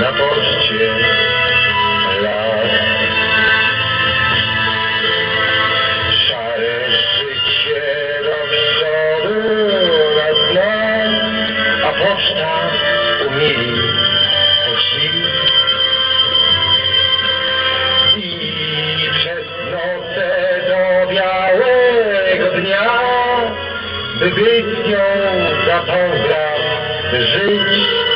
na poczcie lat. Szare życie rozsądu na dnie, a poczta umili poszli. I przez noce do białego dnia, by być nią zapomniał żyć.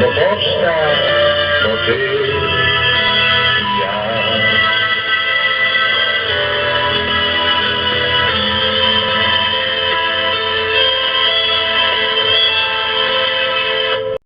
Bo powstał motyl